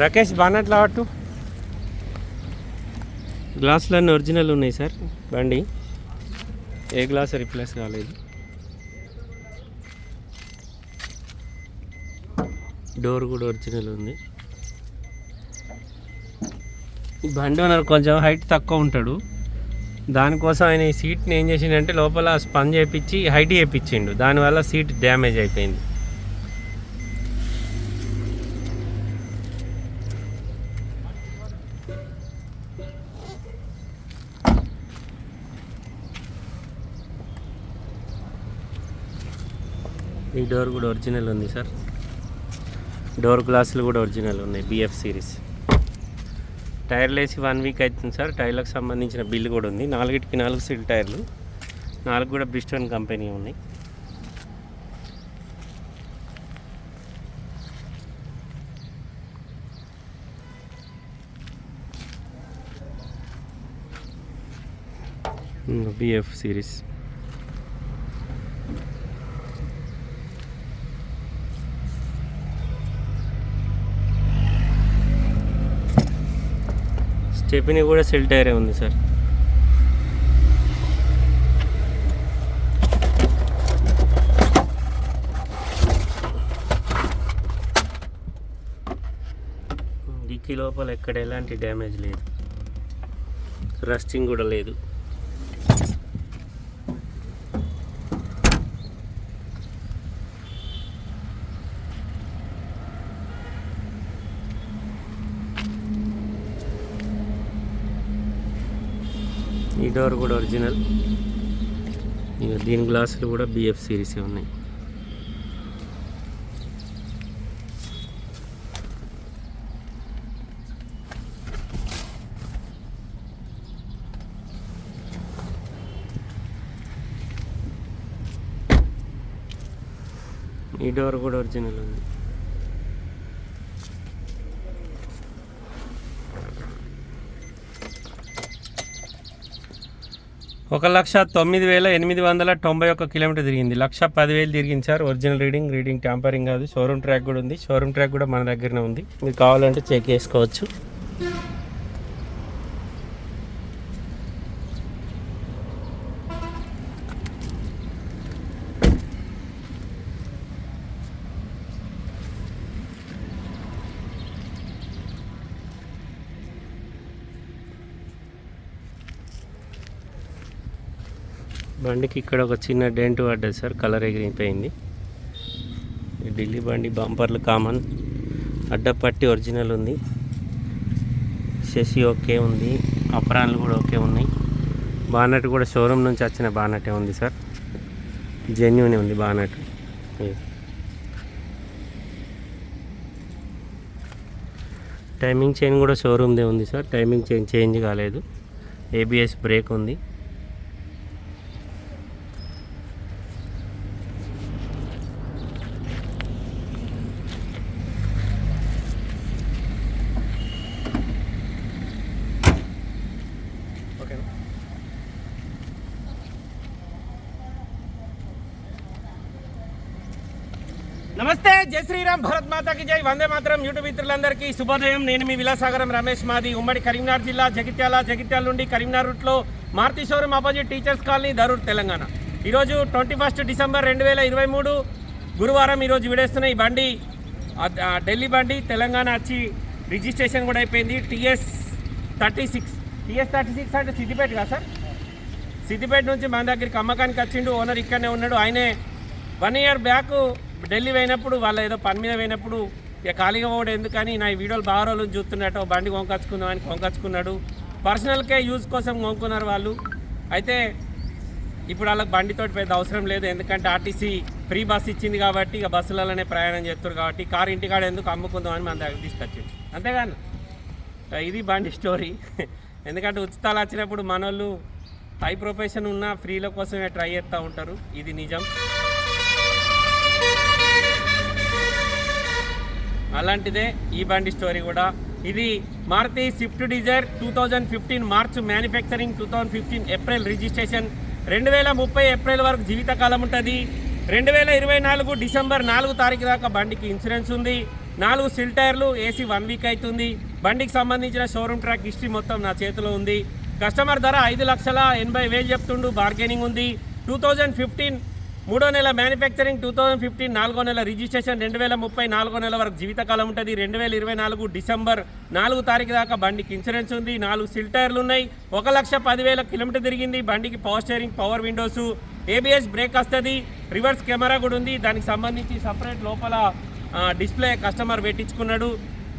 రాకేష్ బానట్లా అటు గ్లాసులన్నీ ఒరిజినల్ ఉన్నాయి సార్ బండి. ఏ గ్లాస్ రిప్లేస్ కాలేదు. డోర్ కూడా ఒరిజినల్ ఉంది. బండి ఓనర్ కొంచెం హైట్ తక్కువ ఉంటాడు. దానికోసం ఆయన ఈ సీట్ని ఏం చేసిండంటే లోపల స్పంజ్ చేయించి హైట్ చేయించిండు దానివల్ల సీట్ డ్యామేజ్ అయిపోయింది. ఈ డోర్ కూడా ఒరిజినల్ ఉంది సార్. డోర్ గ్లాసులు కూడా ఒరిజినల్ ఉన్నాయి బిఎఫ్ సిరీస్ టైర్లు వేసి వన్ వీక్ అవుతుంది సార్. టైర్లకు సంబంధించిన బిల్లు కూడా ఉంది. నాలుగిటికి నాలుగు సీల్ టైర్లు. నాలుగు కూడా బ్రిస్టోన్ కంపెనీ ఉన్నాయి. బిఎఫ్ సిరీస్ స్టెపిని కూడా సెల్ టైరే ఉంది సార్. డిక్కీ లోపల ఎక్కడ ఎలాంటి డ్యామేజ్ లేదు. రస్టింగ్ కూడా లేదు. డోర్ కూడా ఒరిజినల్ ఇక దీని గ్లాసులు కూడా బిఎఫ్ సిరీస్ ఉన్నాయి. ఈ డోర్ కూడా ఒరిజినల్ ఉంది. ఒక లక్ష తొమ్మిది వేల ఎనిమిది వందల తొంభై ఒక్క కిలోమీటర్ తిరిగింది. లక్ష పదివేలు తిరిగింది sir. Original reading reading tampering కాదు. షోరూమ్ ట్రాక్ కూడా ఉంది. షోరూమ్ ట్రాక్ కూడా మన దగ్గరనే ఉంది. మీరు కావాలంటే చెక్ చేసుకోవచ్చు. బండికి ఇక్కడ ఒక చిన్న డెంట్ పడ్డది సార్ కలర్ ఎగిరిపోయింది. ఢిల్లీ బండి బంపర్లు కామన్ అడ్డపట్టి ఒరిజినల్ ఉంది. శశి ఓకే ఉంది అపరాన్లు కూడా ఓకే ఉన్నాయి. బానట్ కూడా షోరూమ్ నుంచి వచ్చిన బానటే ఉంది సార్. జెన్యున్ ఉంది బానట్. టైమింగ్ చైన్ కూడా షోరూమ్దే ఉంది సార్. టైమింగ్ చైన్ చేంజ్ కాలేదు. ఏబిఎస్ బ్రేక్ ఉంది. నమస్తే జై శ్రీరామ్ భరత్ మాతాకి జై. వందే మాత్రం యూట్యూబ్ మిత్రులందరికీ శుభోదయం. నేను మీ విలాసాగరం రమేష్ మాది ఉమ్మడి కరీంనగర్ జిల్లా జగిత్యాల జగిత్యాల నుండి కరీంనగర్ రూట్లో Maruti showroom opposite teachers colony Darur Telangana. ఈరోజు ట్వంటీ ఫస్ట్ డిసెంబర్ రెండు వేల ఇరవై మూడు గురువారం ఈరోజు విడేస్తున్న ఈ బండి ఢిల్లీ బండి తెలంగాణ వచ్చి రిజిస్ట్రేషన్ కూడా అయిపోయింది. TS thirty six. TS thirty six అంటే సిద్దిపేట కదా సార్? సిద్దిపేట నుంచి మన దగ్గరికి అమ్మకానికి వచ్చిండు ఓనర్ ఇక్కడనే ఉన్నాడు. ఆయనే వన్ ఇయర్ బ్యాక్ ఢిల్లీ పోయినప్పుడు వాళ్ళ ఏదో పని మీద పోయినప్పుడు ఇక ఖాళీగా పోవడం ఎందుకని నా ఈ వీడియోలు బాగా రోజులు చూస్తున్నట్టు బండి కొనుకొచ్చుకుందాం అని కొనుకొచ్చుకున్నాడు పర్సనల్కే యూజ్ కోసం కొనుక్కున్నారు వాళ్ళు. అయితే ఇప్పుడు వాళ్ళకి బండితోటి పెద్ద అవసరం లేదు. ఎందుకంటే ఆర్టీసీ ఫ్రీ బస్ ఇచ్చింది కాబట్టి ఇక బస్సులలోనే ప్రయాణం చేస్తారు కాబట్టి కారు ఇంటికాడ ఎందుకు అమ్ముకుందాం అని మన దగ్గర తీసుకొచ్చింది అంతేగాని ఇది బండి స్టోరీ ఎందుకంటే ఉచితాలు వచ్చినప్పుడు మనోళ్ళు హై ప్రొఫెషన్ ఉన్న ఫ్రీల కోసమే ట్రై చేస్తూ ఉంటారు. ఇది నిజం. అలాంటిదే ఈ బండి స్టోరీ కూడా. ఇది Maruti Swift Dzire two thousand fifteen March manufacturing two thousand fifteen April registration. రెండు వేల ముప్పై ఏప్రిల్ వరకు జీవితకాలం ఉంటుంది. రెండు వేల ఇరవై నాలుగు డిసెంబర్ నాలుగు తారీఖు దాకా బండికి ఇన్సూరెన్స్ ఉంది. నాలుగు సిల్ టైర్లు ఏసీ వన్ వీక్ అవుతుంది బండికి సంబంధించిన షోరూమ్ ట్రాక్ హిస్టరీ మొత్తం నా చేతిలో ఉంది. కస్టమర్ ధర ఐదు లక్షల ఎనభై వేలు చెప్తుండు బార్గెనింగ్ ఉంది. టూ థౌజండ్ ఫిఫ్టీన్ మూడో నెల మ్యానుఫ్యాక్చరింగ్ టూ థౌజండ్ ఫిఫ్టీన్ నాలుగో నెల రిజిస్ట్రేషన్ రెండు వేల ముప్పై నాలుగో నెల వరకు జీవితకాలం ఉంటుంది. రెండు వేల ఇరవై నాలుగు డిసెంబర్ నాలుగు తారీఖు దాకా బండికి ఇన్సూరెన్స్ ఉంది. నాలుగు సిల్ టైర్లు ఉన్నాయి. ఒక లక్ష పదివేల కిలోమీటర్ తిరిగింది. బండికి power steering power windows ABS brake వస్తుంది. రివర్స్ కెమెరా కూడా ఉంది. దానికి సంబంధించి సపరేట్ లోపల display customer పెట్టించుకున్నాడు.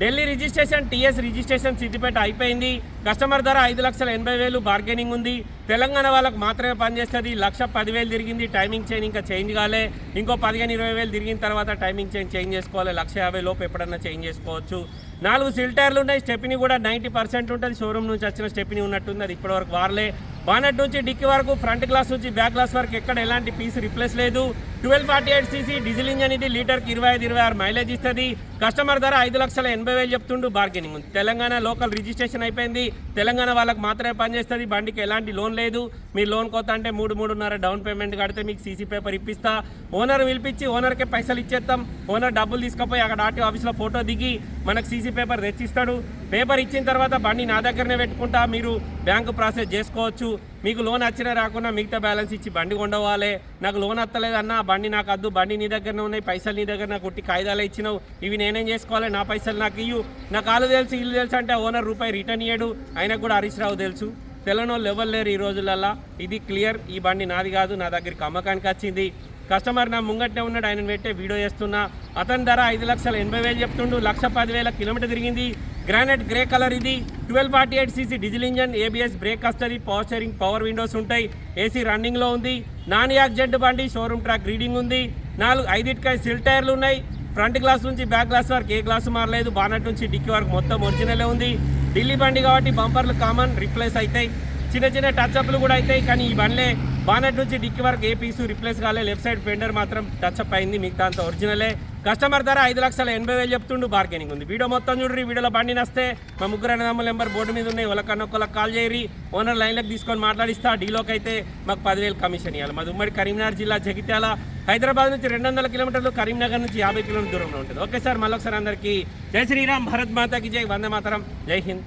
Delhi registration TS registration Siddipet అయిపోయింది. కస్టమర్ ధర ఐదు లక్షల ఎనభై వేలు బార్గెనింగ్ ఉంది. తెలంగాణ వాళ్ళకు మాత్రమే పనిచేస్తుంది. లక్ష పదివేలు తిరిగింది టైమింగ్ చేంజ్ ఇంకా చేంజ్ కాలే. ఇంకో పదిహేను ఇరవై వేలు తిరిగిన తర్వాత టైమింగ్ చేంజ్ చేంజ్ చేసుకోవాలి. లక్ష యాభై లోపు ఎప్పుడన్నా చేంజ్ చేసుకోవచ్చు. నాలుగు సిల్టర్లు ఉన్నాయి. స్టెప్ని కూడా నైంటీ పర్సెంట్ ఉంటుంది. షోరూమ్ నుంచి వచ్చిన స్టెప్ని ఉన్నట్టుంది. అది ఇప్పటివరకు వారలే బానట్ నుంచి డిక్కీ వరకు ఫ్రంట్ గ్లాస్ నుంచి బ్యాక్ గ్లాస్ వరకు ఎక్కడ ఎలాంటి పీస్ రిప్లేస్ లేదు. Twelve forty eight CC diesel engine ఇది లీటర్కి ఇరవై ఐదు ఇరవై ఆరు మైలేజ్ ఇస్తుంది. కస్టమర్ ధర ఐదు లక్షల ఎనభై వేలు చెప్తుండు బార్గెనింగ్ ఉంది తెలంగాణ లోకల్ రిజిస్ట్రేషన్ అయిపోయింది. తెలంగాణ వాళ్ళకి మాత్రమే పనిచేస్తుంది బండికి ఎలాంటి లోన్ లేదు. మీరు లోన్ కొత్త అంటే మూడు మూడున్నర డౌన్ పేమెంట్ కడితే మీకు సీసీ పేపర్ ఇప్పిస్తా. ఓనర్ పిలిపించి ఓనర్కే పైసలు ఇచ్చేస్తాం ఓనర్ డబ్బులు తీసుకుపోయి అక్కడ ఆర్టీ ఆఫీస్లో ఫోటో దిగి మనకు సీసీ పేపర్ తెచ్చిస్తాడు. పేపర్ ఇచ్చిన తర్వాత బండి నా దగ్గరనే పెట్టుకుంటా మీరు బ్యాంకు ప్రాసెస్ చేసుకోవచ్చు. మీకు లోన్ వచ్చినా రాకుండా మిగతా బ్యాలెన్స్ ఇచ్చి బండి కొండవాలే. నాకు లోన్ వస్తలేదన్నా బండి నాకు వద్దు బండి నీ దగ్గరనే ఉన్నాయి పైసలు నీ దగ్గర నాకు కొట్టి కాగితాలు ఇచ్చినావు. ఇవి నేనేం చేసుకోవాలి? నా పైసలు నాకు ఇయ్యు. నా కాలు తెలుసు ఇల్లు తెలుసు అంటే ఓనర్ రూపాయి రిటర్న్ ఇయ్యడు. అయినా కూడా హరీష్ రావు తెలుసు. తెలంగాణ ఎవరు లేరు ఈ రోజులల్లా. ఇది క్లియర్ ఈ బండి నాది కాదు నా దగ్గరికి అమ్మకానికి వచ్చింది. కస్టమర్ నా ముంగట్నే ఉన్నాడు ఆయన పెట్టే వీడియో చేస్తున్నా. అతని ధర ఐదు లక్షల ఎనభై వేలు చెప్తుండు లక్ష పదివేల కిలోమీటర్ తిరిగింది. గ్రానైట్ గ్రే కలర్ ఇది. Twelve forty eight CC diesel engine ABS brake వస్తుంది పవర్ స్టీరింగ్ పవర్ విండోస్ ఉంటాయి. ఏసీ రన్నింగ్లో ఉంది. నాన్ యాక్సిడెంట్ బండి షోరూమ్ ట్రాక్ రీడింగ్ ఉంది. నాలుగు ఐదిటికాయ సిల్ టైర్లు ఉన్నాయి. ఫ్రంట్ గ్లాస్ నుంచి బ్యాక్ గ్లాస్ వరకు ఏ గ్లాసు మారలేదు. బానట్ నుంచి డిక్కీ వరకు మొత్తం ఒరిజినలే ఉంది. ఢిల్లీ బండి కాబట్టి బంపర్లు కామన్ రిప్లేస్ అవుతాయి చిన్న చిన్న టచ్అప్లు కూడా అవుతాయి కానీ ఈ బండ్లే బానెట్ నుంచి డిక్కీ వరకు ఏ పీసు రిప్లేస్ కాలే. లెఫ్ట్ సైడ్ ఫెండర్ మాత్రం టచ్అప్ అయింది. మిగతా అంత ఒరిజినలే కస్టమర్ ధర ఐదు లక్షల ఎనభై వేలు చెప్తుండు బార్గెనింగ్ ఉంది. వీడియో మొత్తం చూడండి వీడియోలో బండి నస్తే మా ముగ్గురు అన్నదమ్ముల నెంబర్ బోర్డు మీద ఉన్నాయి. వాళ్ళకన్నా కాల్ చేయరి ఓనర్ లైన్లకు తీసుకొని మాట్లాడిస్తా డీలోకి అయితే మాకు పదివేలు కమిషన్ ఇవ్వాలి మాది ఉమ్మడి కరీంనగర్ జిల్లా జగిత్యాల. హైదరాబాద్ నుంచి రెండు వందల కిలోమీటర్లు కరీంనగర్ నుంచి యాభై కిలోమీటర్ దూరంలో ఉంటుంది. ఓకే సార్ మళ్ళొకసారి అందరికీ జై శ్రీరామ్ భరత్ మాతాకి జై వందే మాతరం జై హింద్.